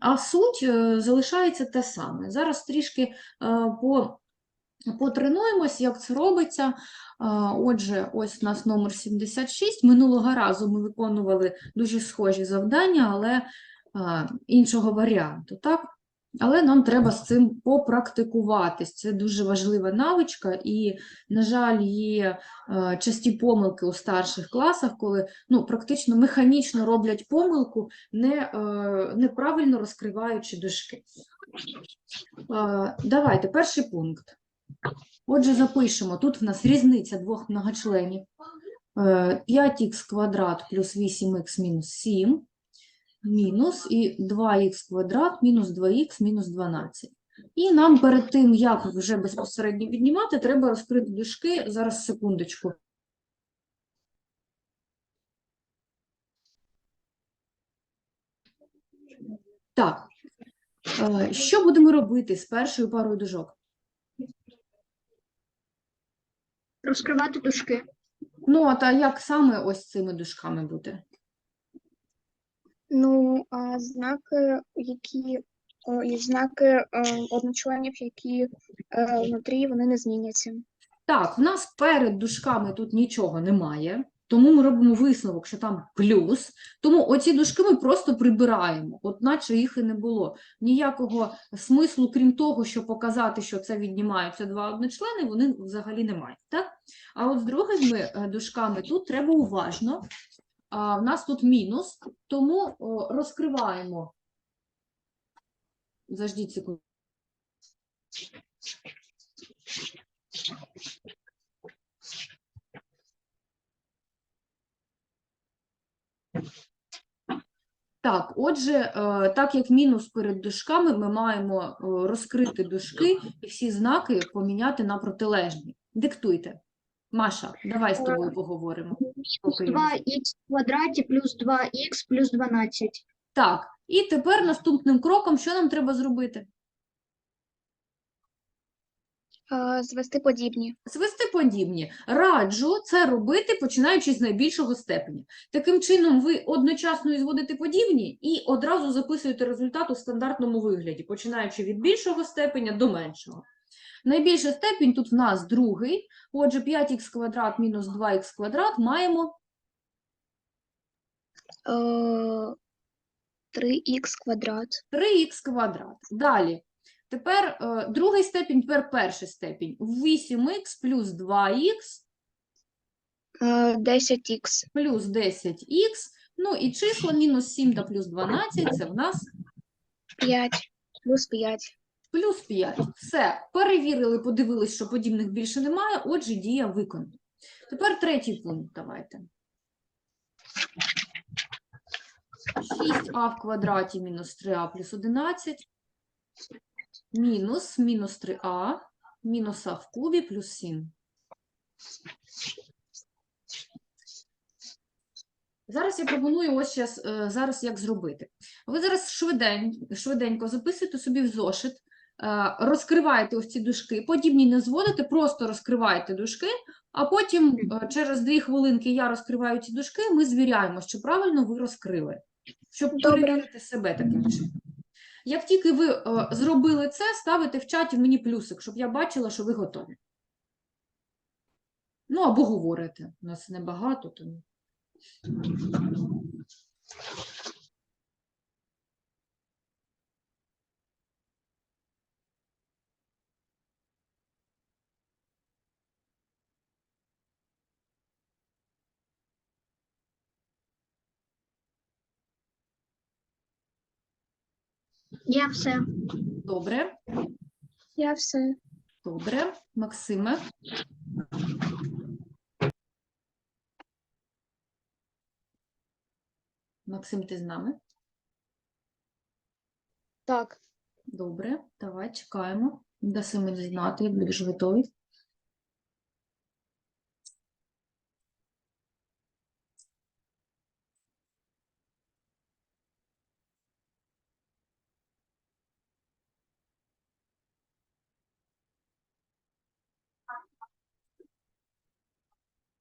а суть е, залишається те саме. Зараз трішки е, по, потренуємось, як це робиться. Отже, ось у нас номер 76. Минулого разу ми виконували дуже схожі завдання, але іншого варіанту, так? Але нам треба з цим попрактикуватись. Це дуже важлива навичка, і, на жаль, є е, часті помилки у старших класах, коли ну, практично механічно роблять помилку, не, е, неправильно розкриваючи дужки. Е, Давайте, перший пункт. Отже, запишемо. Тут в нас різниця двох многочленів. Е, 5х квадрат плюс 8х мінус 7 мінус і 2х квадрат мінус 2х мінус 12. І нам перед тим, як вже безпосередньо віднімати, треба розкрити дужки. Зараз, секундочку. Так, е, що будемо робити з першою парою дужок? Розкривати дужки. Ну, а та як саме ось цими дужками бути? Ну, а знаки, які і знаки е, одночленів, які е, внутрі, вони не зміняться. Так, в нас перед дужками тут нічого немає, тому ми робимо висновок, що там плюс. Тому оці дужки ми просто прибираємо, от наче їх і не було. Ніякого смислу, крім того, що показати, що це віднімаються два одночлени, вони взагалі не мають. Так? А от з другими е, дужками тут треба уважно. А, в нас тут мінус, тому розкриваємо. Заждіть секунду. Так, отже, е, так як мінус перед дужками, ми маємо е, розкрити дужки і всі знаки поміняти на протилежні. Диктуйте. Маша, давай з тобою поговоримо. Поки 2х в квадраті плюс 2х плюс 12. Так, і тепер наступним кроком, що нам треба зробити? Е, Звести подібні. Звести подібні. Раджу це робити, починаючи з найбільшого степеня. Таким чином, ви одночасно і зводите подібні і одразу записуєте результат у стандартному вигляді, починаючи від більшого степеня до меншого. Найбільший степінь тут в нас другий. Отже, 5х квадрат мінус 2х квадрат маємо 3х квадрат. 3х квадрат. Далі. Тепер е, другий степінь, тепер перший степінь. 8х плюс 2х 10х. плюс 10х, ну і числа мінус 7 та плюс 12 – це в нас 5 плюс 5. Плюс 5. Все, перевірили, подивились, що подібних більше немає, отже, дія виконана. Тепер третій пункт давайте. 6а в квадраті мінус 3а плюс 11 мінус мінус 3а мінус а в кубі плюс 7. Зараз я пропоную ось е, зараз як зробити. Ви зараз швидень, швиденько записуєте собі в зошит, розкриваєте ось ці дужки, подібні не зводите, просто розкриваєте дужки, а потім е, через дві хвилинки я розкриваю ці дужки, ми звіряємо, що правильно ви розкрили, щоб перевірити себе таким чином. Як тільки ви е, зробили це, ставите в чаті мені плюсик, щоб я бачила, що ви готові. Ну, або говорите. У нас небагато, тому. Я все. Добре, Я все. добре. Максиме. Максим, ти з нами? Так. Добре, давай чекаємо. Даси мені знати, як будеш готовий.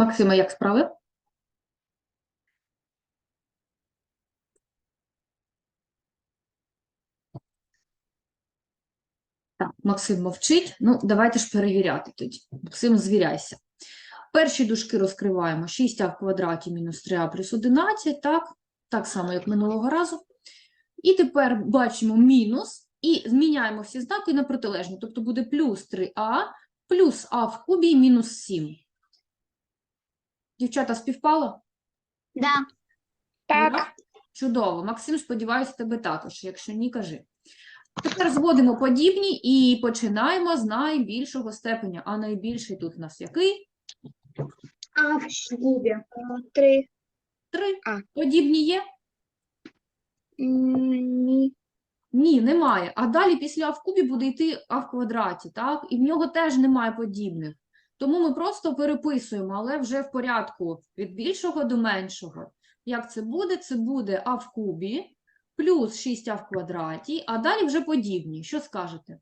Максима, як справи? Так, Максим мовчить. Ну, давайте ж перевіряти тоді. Максим, звіряйся. Перші дужки розкриваємо. 6а в квадраті мінус 3а плюс 11, так? Так само, як минулого разу. І тепер бачимо мінус і зміняємо всі знаки на протилежні. Тобто буде плюс 3а, плюс а в кубі мінус 7. Дівчата, співпало? Да. Так, Чудово. Максим, сподіваюся, тебе також. Якщо ні, кажи. Тепер зводимо подібні і починаємо з найбільшого степеня. А найбільший тут у нас який? А в кубі. е, три. Три. А. Подібні є? Ні. Ні, немає. А далі після а в кубі буде йти а в квадраті, так? І в нього теж немає подібних. Тому ми просто переписуємо, але вже в порядку від більшого до меншого. Як це буде? Це буде а в кубі плюс 6а в квадраті, а далі вже подібні. Що скажете?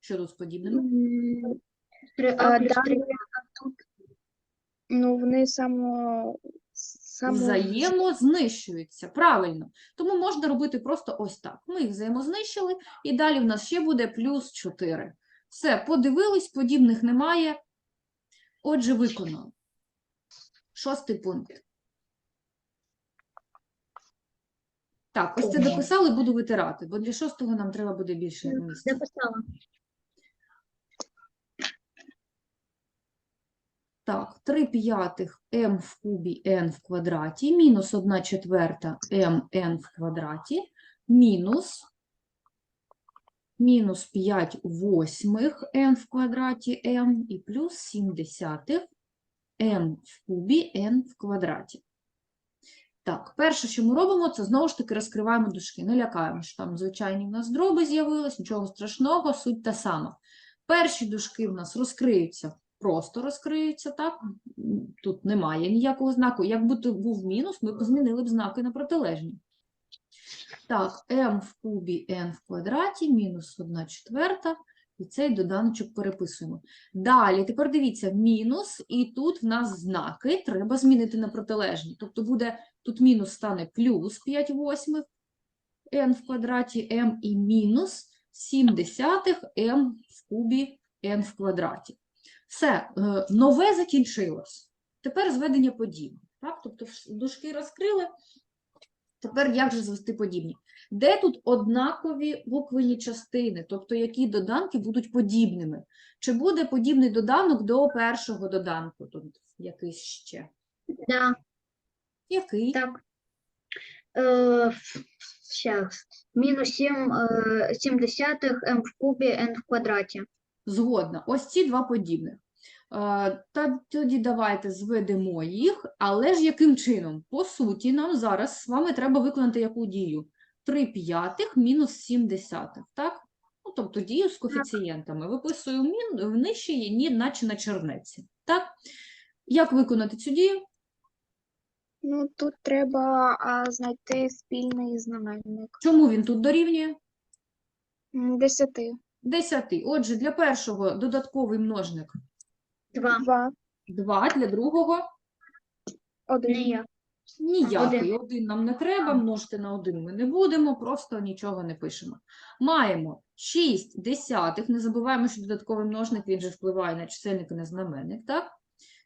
Що тут з подібними? А А далі тут, ну, вони само, само... Взаємознищуються. Правильно. Тому можна робити просто ось так. Ми їх взаємознищили, і далі в нас ще буде плюс 4. Все, подивились, подібних немає. Отже, виконали. Шостий пункт. Так, ось це дописали, буду витирати, бо для шостого нам треба буде більше місця. Записала. Так, 3 п'ятих m в кубі n в квадраті, мінус 1 четверта mn в квадраті, мінус, мінус 5 восьмих n в квадраті m і плюс 7 десятих m в кубі n в квадраті. Так, перше, що ми робимо, це знову ж таки розкриваємо дужки. Не лякаємо, що там звичайні в нас дроби з'явились, нічого страшного, суть та сама. Перші дужки в нас розкриються просто розкриються, так? Тут немає ніякого знаку. Якби був мінус, ми б змінили б знаки на протилежні. Так, m в кубі n в квадраті мінус 1 четверта. І цей доданочок переписуємо. Далі, тепер дивіться, мінус, і тут в нас знаки треба змінити на протилежні. Тобто буде, тут мінус стане плюс 5 восьмих n в квадраті m і мінус 7 десятих m в кубі n в квадраті. Все, е, нове закінчилось. Тепер зведення подібних. Так? Тобто дужки розкрили. Тепер як же звести подібні? Де тут однакові буквені частини, тобто які доданки будуть подібними? Чи буде подібний доданок до першого доданку? Тут якийсь ще. Да. Який? Так. Е, Сейчас. Мінус 7, е, 7 десятих М в кубі N в квадраті. Згодна. Ось ці два подібних. Е, Та тоді давайте зведемо їх, але ж яким чином? По суті, нам зараз з вами треба виконати яку дію? 3 п'ятих мінус 7 десятих, так? Ну, тобто дію з коефіцієнтами. Виписую мін, нижче її, наче на чернеці. Так? Як виконати цю дію? Ну, тут треба а, знайти спільний знаменник. Чому він тут дорівнює? М, Десяти. Отже, для першого додатковий множник 2. Два. 2, для другого Один. Ніякий, один нам не треба, множити на один ми не будемо, просто нічого не пишемо. Маємо 6 десятих, не забуваємо, що додатковий множник, він же впливає на чисельник і на знаменник, так?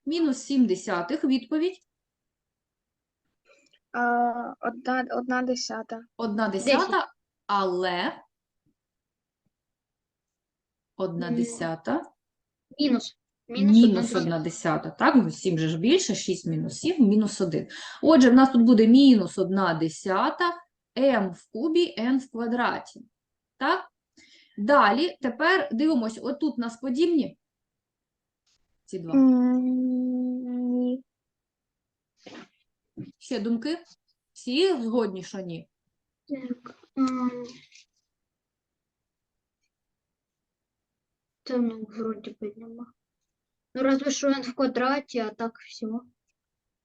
Мінус 7 десятих, відповідь, А, одна, одна десята. 1 десята, але 1 М. десята, Мінус. Мінус, мінус одна 1 десята, так? Бо 7 же ж більше, 6 мінус 7, мінус 1. Отже, в нас тут буде мінус 1 десята, m в кубі, n в квадраті. Так? Далі, тепер дивимося, отут у нас подібні. Ці два. Ні. Ще думки? Всі згодні, що ні? Так. м. Та ну, вроді би нема. Ну, разве що N в квадраті, а так всього.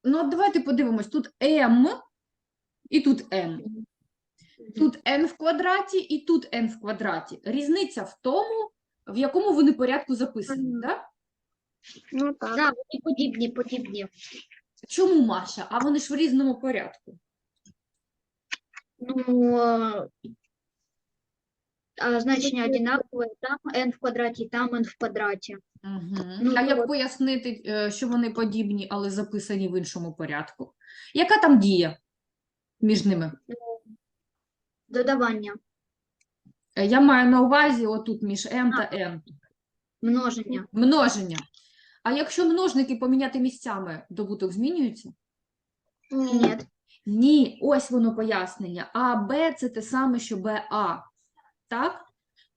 Ну, от давайте подивимось. Тут m і тут n. Тут n в квадраті і тут n в квадраті. Різниця в тому, в якому вони порядку записані, Мгм. так? Ну так. Да, вони подібні, подібні. Чому, Маша? А вони ж в різному порядку. Ну, а значення однакові, там n в квадраті, там n в квадраті. Угу. Ну, А як от. пояснити, е, що вони подібні, але записані в іншому порядку? Яка там дія між ними? Додавання, Е, Я маю на увазі отут між m та n. множення. Множення. А якщо множники поміняти місцями, добуток змінюється? Ні. Ні, ось воно пояснення. А, Б – це те саме, що БА. Так?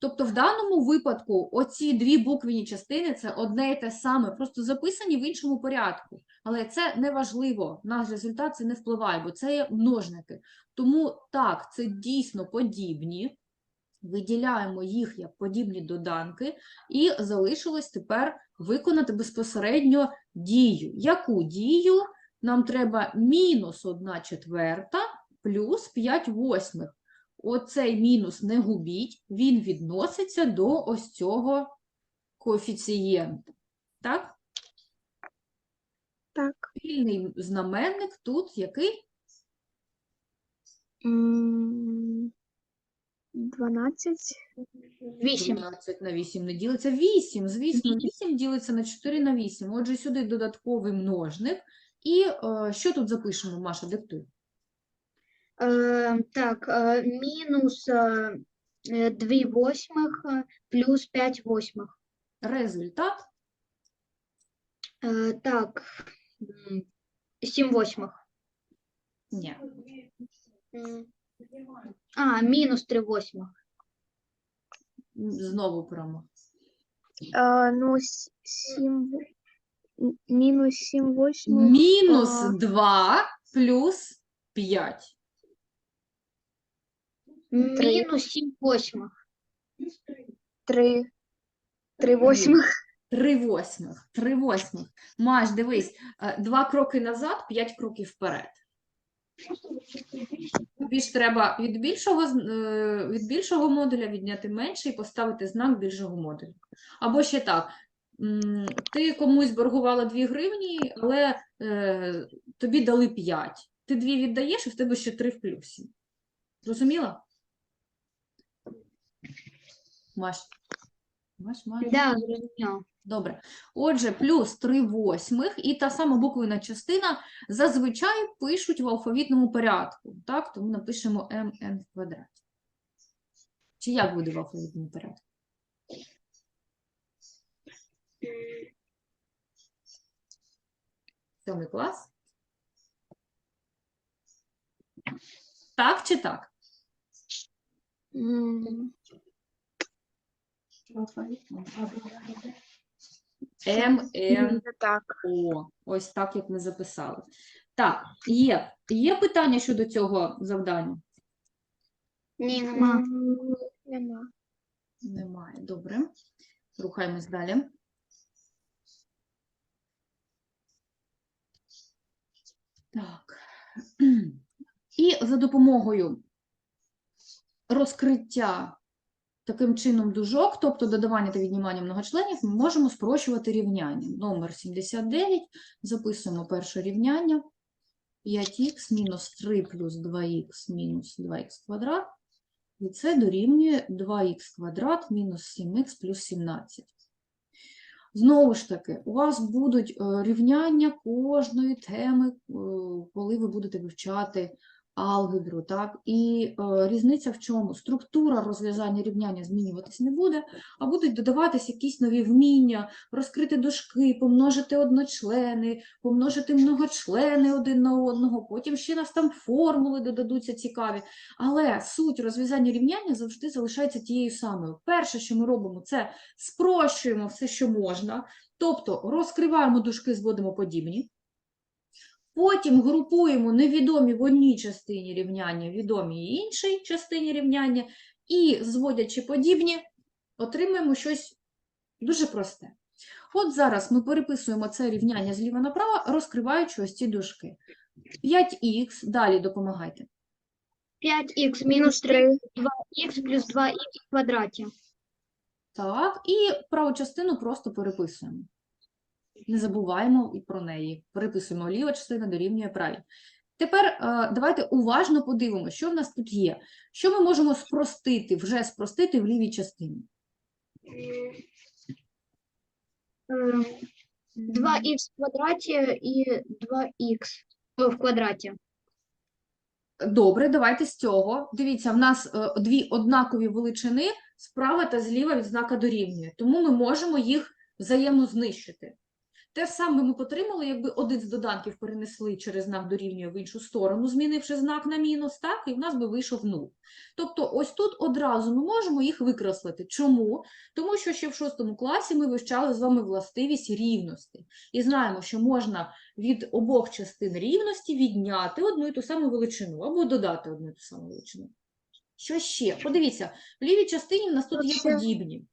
Тобто в даному випадку оці дві буквені частини – це одне і те саме, просто записані в іншому порядку. Але це не важливо, наш результат це не впливає, бо це є множники. Тому так, це дійсно подібні. Виділяємо їх як подібні доданки, і залишилось тепер виконати безпосередньо дію. Яку дію? Нам треба мінус 1 четверта плюс 5 восьмих. Оцей мінус не губіть, він відноситься до ось цього коефіцієнта. Так? Так. Спільний знаменник тут який? 12. 8. 12 на 8 не ділиться. 8, звісно, 8 ділиться на 4 на 8. Отже, сюди додатковий множник. І е, що тут запишемо, Маша, диктуй? Е, так, е, мінус е, е, 2 восьмих е, плюс 5 восьмих. Результат так, 7 восьмих. ні. А, мінус 3 восьмих. Знову промах. А, ну, 7, мінус 7 восьмих. Мінус 2 плюс 5. Мінус 7 восьмих. 3. 3 восьмих. 3 восьмих. 3 восьмих. Маш, дивись, е, два кроки назад, 5 кроків вперед. Тобі ж треба від більшого, з- е, від більшого модуля відняти менше і поставити знак більшого модуля. Або ще так. м, Ти комусь боргувала 2 гривні, але е, тобі дали 5. Ти 2 віддаєш, і в тебе ще 3 в плюсі. Зрозуміла? Маш. Маш, Маш. Да, зрозуміло. Добре. Отже, плюс 3 восьмих і та сама буквена частина зазвичай пишуть в алфавітному порядку. Так? Тому напишемо mn в квадраті. Чи як буде в алфавітному порядку? Сьомий клас? Так чи так? М, mn. О, ось так, як ми записали. Так, є. Є питання щодо цього завдання? Ні, нема. Нема. Немає. Добре. Рухаємось далі. Так. І за допомогою розкриття таким чином дужок, тобто додавання та віднімання многочленів, ми можемо спрощувати рівняння. Номер 79. Записуємо перше рівняння. 5х мінус 3 плюс 2х мінус 2х квадрат. І це дорівнює 2х квадрат мінус 7х плюс 17. Знову ж таки, у вас будуть е, рівняння кожної теми, е, коли ви будете вивчати алгебру, так? І е, різниця в чому? Структура розв'язання рівняння змінюватись не буде, а будуть додаватись якісь нові вміння, розкрити дужки, помножити одночлени, помножити многочлени один на одного, потім ще нас там формули додадуться цікаві. Але суть розв'язання рівняння завжди залишається тією самою. Перше, що ми робимо, це спрощуємо все, що можна, тобто розкриваємо дужки, зводимо подібні. Потім групуємо невідомі в одній частині рівняння, відомі в іншій частині рівняння, і, зводячи подібні, отримаємо щось дуже просте. От зараз ми переписуємо це рівняння зліва направо, розкриваючи ось ці дужки. 5х, далі допомагайте. 5х мінус 3, 2х плюс 2х в квадраті. Так, і праву частину просто переписуємо. Не забуваємо і про неї. Переписуємо ліва частина дорівнює правій. Тепер е, давайте уважно подивимося, що в нас тут є. Що ми можемо спростити, вже спростити в лівій частині. Ем, 2х в квадраті і 2х в квадраті. Добре, давайте з цього. Дивіться, в нас е, дві однакові величини справа та зліва від знака дорівнює, тому ми можемо їх взаємознищити. Те ж саме ми отримали, якби один з доданків перенесли через знак дорівнює в іншу сторону, змінивши знак на мінус, так, і в нас би вийшов 0. Тобто ось тут одразу ми можемо їх викреслити. Чому? Тому що ще в шостому класі ми вивчали з вами властивість рівності. І знаємо, що можна від обох частин рівності відняти одну і ту саму величину або додати одну і ту саму величину. Що ще? Подивіться, в лівій частині в нас тут є подібні.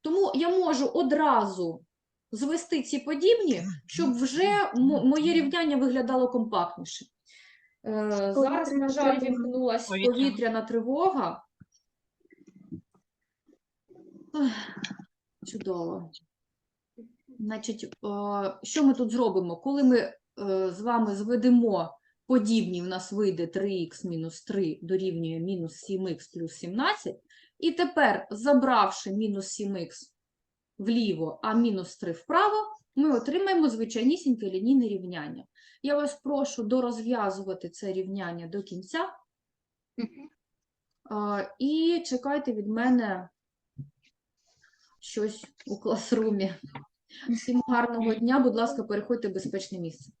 Тому я можу одразу звести ці подібні, щоб вже моє рівняння виглядало компактніше. Е, Зараз, на жаль, вімкнулася Повітряна. тривога. Чудово. Значить, що ми тут зробимо? Коли ми е, з вами зведемо подібні, в нас вийде 3х мінус 3 дорівнює мінус 7х плюс 17. І тепер, забравши мінус 7х вліво, а мінус 3 вправо, ми отримаємо звичайнісіньке лінійне рівняння. Я вас прошу дорозв'язувати це рівняння до кінця. І чекайте від мене щось у класрумі. Всім гарного дня, будь ласка, переходьте в безпечне місце.